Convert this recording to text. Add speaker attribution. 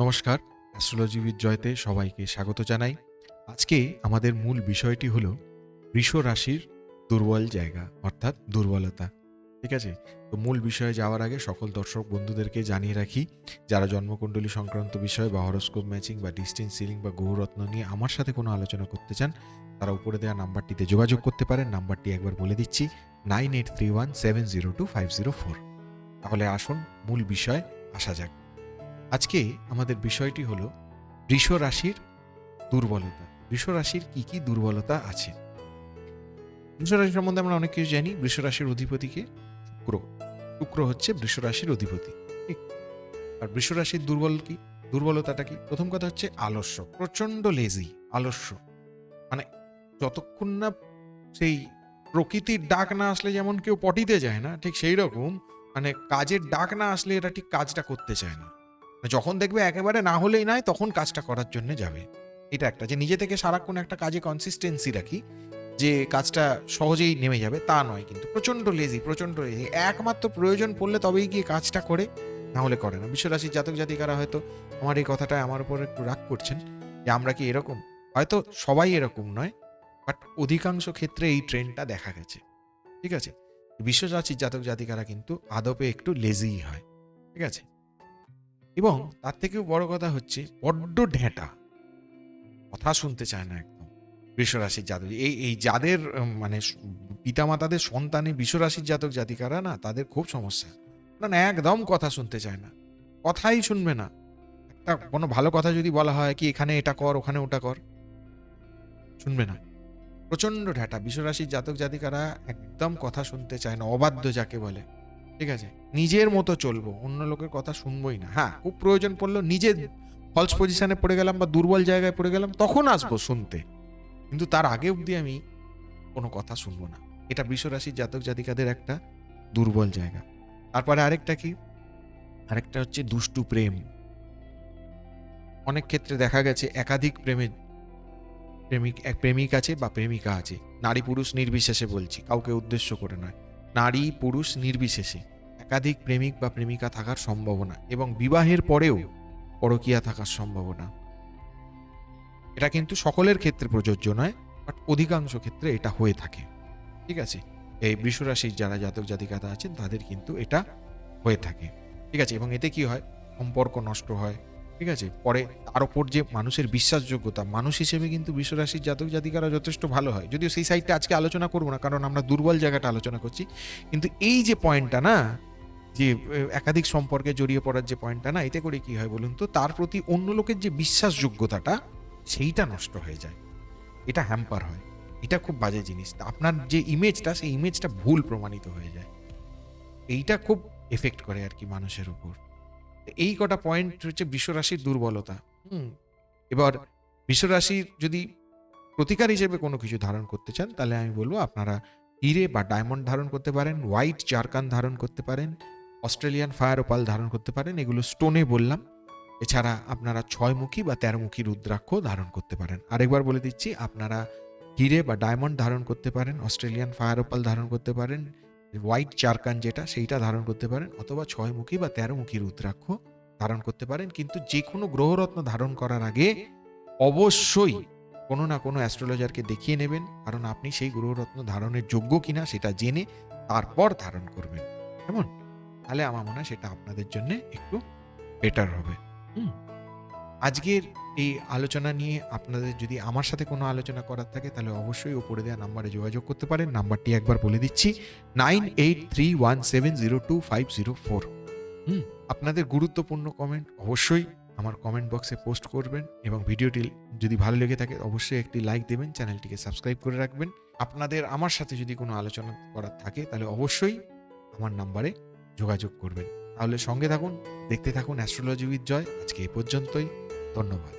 Speaker 1: নমস্কার astrology with Jayate সবাইকে স্বাগত জানাই। আজকে আমাদের মূল বিষয়টি হলো বৃষ রাশির দুর্বল জায়গা, অর্থাৎ দুর্বলতা। ঠিক আছে? তো মূল বিষয়ে যাওয়ার আগে সকল দর্শক বন্ধুদেরকে জানিয়ে রাখি, যারা জন্মকুণ্ডলী সংক্রান্ত বিষয় বা হরস্কোপ ম্যাচিং বা ডিস্টেন্স সিলিং বা গৌরত্ন নিয়ে আমার সাথে কোনো আলোচনা করতে চান, তারা উপরে দেওয়া নাম্বারটিতে যোগাযোগ করতে পারেন। নাম্বারটি একবার বলে দিচ্ছি, nine eight three one seven zero two five zero four. তাহলে আসুন, মূল বিষয় আসা যাক। আজকে আমাদের বিষয়টি হলো বৃষ রাশির দুর্বলতা। বৃষ রাশির কি কি দুর্বলতা আছে? বৃষ রাশি সম্বন্ধে আমরা অনেক কিছু জানি। বৃষ রাশির অধিপতিকে শুক্র। শুক্র হচ্ছে বৃষ রাশির অধিপতি। ঠিক। আর বৃষ রাশির দুর্বল কি? দুর্বলতাটা কি? প্রথম কথা হচ্ছে আলস্য। প্রচণ্ড লেজি আলস্য। মানে যতক্ষণ না সেই প্রকৃতির ডাক না আসলে যেমন কেউ পটিতে যায় না, ঠিক সেই রকম মানে কাজের ডাক না আসলে এটা ঠিক কাজটা করতে চায় না। যখন দেখবে একেবারে না হলেই নয়, তখন কাজটা করার জন্য যাবে। এটা একটা। যে নিজে থেকে সারাক্ষণ একটা কাজে কনসিস্টেন্সি রাখি, যে কাজটা সহজেই নেমে যাবে, তা নয় কিন্তু। প্রচণ্ড লেজি প্রচণ্ড লেজি একমাত্র প্রয়োজন পড়লে তবেই গিয়ে কাজটা করে, না হলে করে না। বিশ্বরাশির জাতক জাতিকারা হয়তো আমার এই কথাটা আমার উপর একটু রাগ করছেন, যে আমরা কি এরকম? হয়তো সবাই এরকম নয় বাট অধিকাংশ ক্ষেত্রে এই ট্রেন্ডটা দেখা গেছে। ঠিক আছে? বিশ্বরাশির জাতক জাতিকারা কিন্তু আদপে একটু লেজিই হয়। ঠিক আছে? এবং তার থেকেও বড় কথা হচ্ছে বড্ড ঢেঁটা। কথা শুনতে চায় না একদম। বৃষরাশির জাতক। এই এই যাদের মানে পিতামাতাদের সন্তানে বিশ্বরাশির জাতক জাতিকারা না, তাদের খুব সমস্যা। না, একদম কথা শুনতে চায় না। কথাই শুনবে না। একটা কোনো ভালো কথা যদি বলা হয় কি, এখানে এটা কর, ওখানে ওটা কর। শুনবে না। প্রচণ্ড ঢেঁটা। বিশ্বরাশির জাতক জাতিকারা একদম কথা শুনতে চায় না, অবাধ্য যাকে বলে। ঠিক আছে? নিজের মতো চলবো অন্য লোকের কথা শুনবোই না। হ্যাঁ খুব প্রয়োজন পড়ল নিজের ফলস পজিশনে পড়ে গেলাম বা দুর্বল জায়গায় পড়ে গেলাম তখন আসব শুনতে। কিন্তু তার আগে অবধি আমি কোনো কথা শুনব না। এটা বিশ্বরাশির জাতক জাতিকাদের একটা দুর্বল জায়গা। তারপরে আরেকটা কি? আরেকটা হচ্ছে দুষ্টু প্রেম। অনেক ক্ষেত্রে দেখা গেছে একাধিক প্রেমের প্রেমিক এক প্রেমিক আছে বা প্রেমিকা আছে। নারী পুরুষ নির্বিশেষে বলছি কাউকে উদ্দেশ্য করে নয়। নারী, পুরুষ নির্বিশেষে। একাধিক প্রেমিক বা প্রেমিকা থাকার সম্ভাবনা এবং বিবাহের পরেও পরকীয়া থাকার সম্ভাবনা। এটা কিন্তু সকলের ক্ষেত্রে প্রযোজ্য নয় বাট অধিকাংশ ক্ষেত্রে এটা হয়ে থাকে। ঠিক আছে? এই বৃষরাশির যারা জাতক জাতিকাতা আছেন, তাদের কিন্তু এটা হয়ে থাকে। ঠিক আছে? এবং এতে কি হয়? সম্পর্ক নষ্ট হয় ঠিক আছে? পরে তার ওপর যে মানুষের বিশ্বাসযোগ্যতা, মানুষ হিসেবে কিন্তু বিশ্বরাশির জাতক জাতিকারা যথেষ্ট ভালো হয়। যদিও সেই সাইডটা আজকে আলোচনা করব না, কারণ আমরা দুর্বল জায়গাটা আলোচনা করছি। কিন্তু এই যে পয়েন্টটা না, যে একাধিক সম্পর্কে জড়িয়ে পড়ার যে পয়েন্টটা না, এতে করে কি হয় বলুন তো, তার প্রতি অন্য লোকের যে বিশ্বাসযোগ্যতাটা, সেইটা নষ্ট হয়ে যায়। এটা হ্যাম্পার হয়। এটা খুব বাজে জিনিস। আপনার যে ইমেজটা সেই ইমেজটা ভুল প্রমাণিত হয়ে যায়। এইটা খুব এফেক্ট করে আর কি মানুষের উপর। এই কটা পয়েন্ট হচ্ছে বিশ্বরাশির দুর্বলতা। হুম। এবার বিশ্বরাশির যদি প্রতিকার হিসেবে কোনো কিছু ধারণ করতে চান তাহলে আমি বলব আপনারা হিরে বা ডায়মন্ড ধারণ করতে পারেন হোয়াইট জারকান ধারণ করতে পারেন অস্ট্রেলিয়ান ফায়ার ওপাল ধারণ করতে পারেন এগুলো স্টোনে বললাম। এছাড়া আপনারা ছয়মুখী বা তেরোমুখী রুদ্রাক্ষ ধারণ করতে পারেন। আরেকবার বলে দিচ্ছি আপনারা হিরে বা ডায়মন্ড ধারণ করতে পারেন অস্ট্রেলিয়ান ফায়ার ওপাল ধারণ করতে পারেন হোয়াইট চারকান যেটা, সেইটা ধারণ করতে পারেন অথবা ছয়মুখী বা তেরোমুখী রুদ্রাক্ষ ধারণ করতে পারেন। কিন্তু যে কোনো গ্রহরত্ন ধারণ করার আগে অবশ্যই কোনো না কোনো অ্যাস্ট্রোলজারকে দেখিয়ে নেবেন, কারণ আপনি সেই গ্রহরত্ন ধারণের যোগ্য কিনা সেটা জেনে তারপর ধারণ করবেন। কেমন? তাহলে আমার মনে হয় সেটা আপনাদের জন্য একটু বেটার হবে। হুম। আজকের এই আলোচনা নিয়ে আপনাদের যদি আমার সাথে কোনো আলোচনা করার থাকে, তাহলে অবশ্যই ওপরে দেওয়া নাম্বারে যোগাযোগ করতে পারেন। নাম্বারটি একবার বলে দিচ্ছি, nine eight three one seven zero two five zero four. হুম, আপনাদের গুরুত্বপূর্ণ কমেন্ট অবশ্যই আমার কমেন্ট বক্সে পোস্ট করবেন এবং ভিডিওটি যদি ভালো লেগে থাকে, অবশ্যই একটি লাইক দেবেন, চ্যানেলটিকে সাবস্ক্রাইব করে রাখবেন। আপনাদের আমার সাথে যদি কোনো আলোচনা করার থাকে, তাহলে অবশ্যই আমার নাম্বারে যোগাযোগ করবেন। তাহলে সঙ্গে থাকুন, দেখতে থাকুন অ্যাস্ট্রোলজি উইথ জয় আজকে এ পর্যন্তই। ধন্যবাদ।